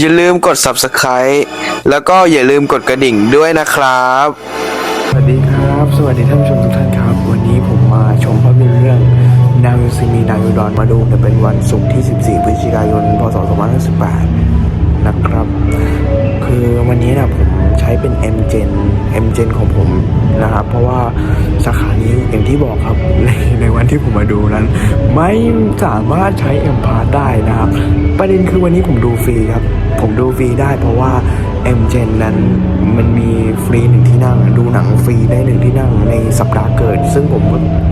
อย่าลืมกด subscribe แล้วก็อย่าลืมกดกระดิ่งด้วยนะครับ สวัสดีครับ สวัสดีท่านผู้ชมทุกท่านครับ วันนี้ผมมาชมภาพยนตร์เรื่องนาวิซิมีนาวิดอนมาดูเนี่ยเป็นวันศุกร์ที่ 14 พฤศจิกายน พศ 2518 ช้เป็น M Gen M Gen ของผมนะครับ เพราะว่าสาขานี้อย่างที่บอกครับในในวันที่ผมมาดูนั้น ไม่สามารถใช้ M Pass ได้นะครับ ประเด็นคือวันนี้ผมดูฟรีครับ ผมดูฟรีได้เพราะว่า M Gen นั้นมันมีฟรีหนึ่งที่นั่ง ดูหนังฟรีได้หนึ่งที่นั่งในสัปดาห์เกิด ซึ่งผม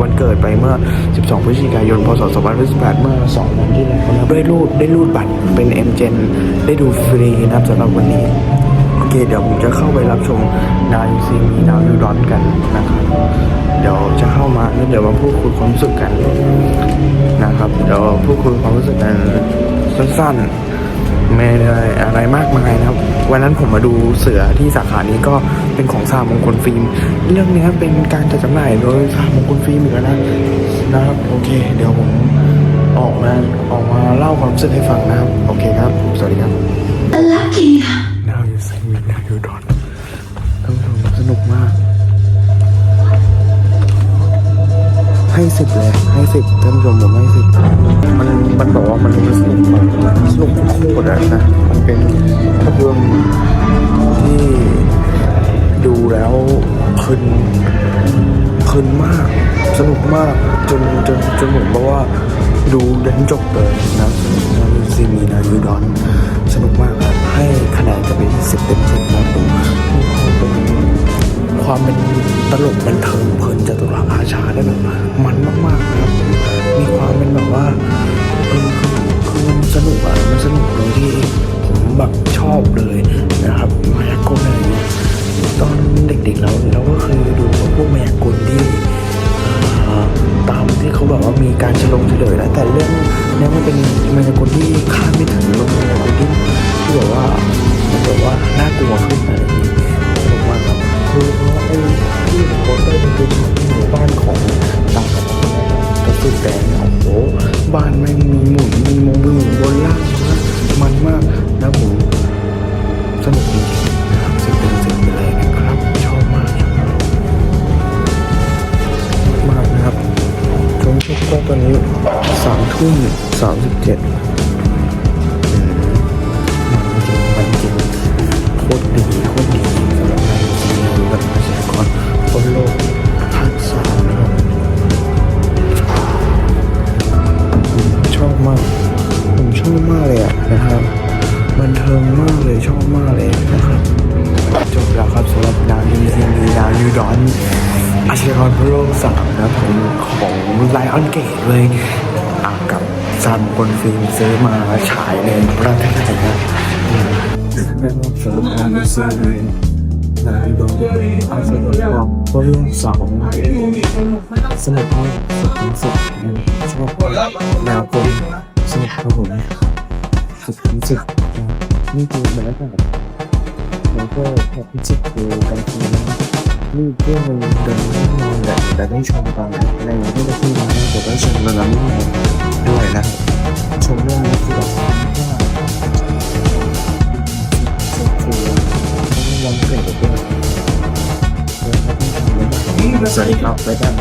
วันเกิดไปเมื่อ 12 พฤศจิกายน พศ 2518 เมื่อ 2 วันที่แล้วนะได้รูดได้รูดบัตรเป็น M Gen ได้ดูฟรีนะครับสำหรับวันนี้ เดี๋ยวผมจะเข้าไปรับชมนายซีมีนาวยูดอนกันนะครับ เดี๋ยวจะเข้ามาแล้วเดี๋ยวมาพูดคุยความรู้สึกกันนะครับเดี๋ยวพูดคุยความรู้สึกกันสั้นๆไม่ได้อะไรมากมายนะครับ วันนั้นผมมาดูเสือที่สาขานี้ก็เป็นของสามมงคลฟิล์ม เรื่องนี้เป็นการจัดจำหน่ายโดยสามมงคลฟิล์มอีกแล้วนะนะครับ โอเค เดี๋ยวผมออกมาออกมาเล่าความรู้สึกให้ฟังนะครับ โอเคครับ สวัสดีครับ Lucky. Now you see me, now you don't ท่านผู้ชมสนุกมาก ให้สิบเลยให้สิบท่านผู้ชมผมให้สิบมันมันบอกว่ามันมันสนุกมากสนุกโคตรอะนะมันเป็นภาพยนตร์ที่ดูแล้วเพลินเพลินมาก สนุกมากจนจนจนผมบอกว่าดูเดินจบเลยนะนายูซีมีนายูดอนสนุกมาก จะเป็นสิบเต็มสิบนะผมมีความเป็นความเป็นตลกบันเทิงเพลินจตุรัสอาชาได้แบบมันมากๆนะครับมีความเป็นแบบว่าเออคือคือมันสนุกอะมันสนุกตรงที่ผมแบบชอบเลยนะครับมายากลอะไรเงี้ยตอนเด็กๆเราเราก็เคยดูพวกมายากลที่ตามที่เขาแบบว่ามีการฉลองเฉลยแล้วแต่เรื่องเนี้มันเป็นมันเป็นที่คาดไม่ถึงลงเป็นคนที่ที่ บ้านแม่งมีหมุนมีมงมีหมุนบนล่างนะมันมากนะผมสนุกจริงๆนะครับสิบเป็นสิบไปเลยนะครับชอบมากมากนะครับชมชุดก็ตอนนี้สามทุ่มสามสิบเจ็ด บันเทิงมากเลยชอบมากเลยนะครับจบแล้วครับสำหรับนาวยูซีมีนาวยูดอนอาชญากรพระโลกสามนะผมของไลออนเกตเลยอะกับซันบนฟิล์มซื้อมาฉายในประเทศไทยนะแม่ว่าสำหรับนาวยูซีมีนาวยูดอนอาชญากรพระโลกสามสนุกมากสุดสุดชอบแนวกลมสนุกครับผมสุดสุด นี่คือบรรยากาศแล้วก็พอพิจิตรดูกันทีนะนี่เพื่อนมันเดินไม่นอนแหละแต่ได้ชมตอนในที่เราพูดมาแต่ได้ชมแล้วนี่ด้วยนะชมเรื่องนี้คือแบบว่าคือวันเกิดด้วยสวัสดีครับไปกัน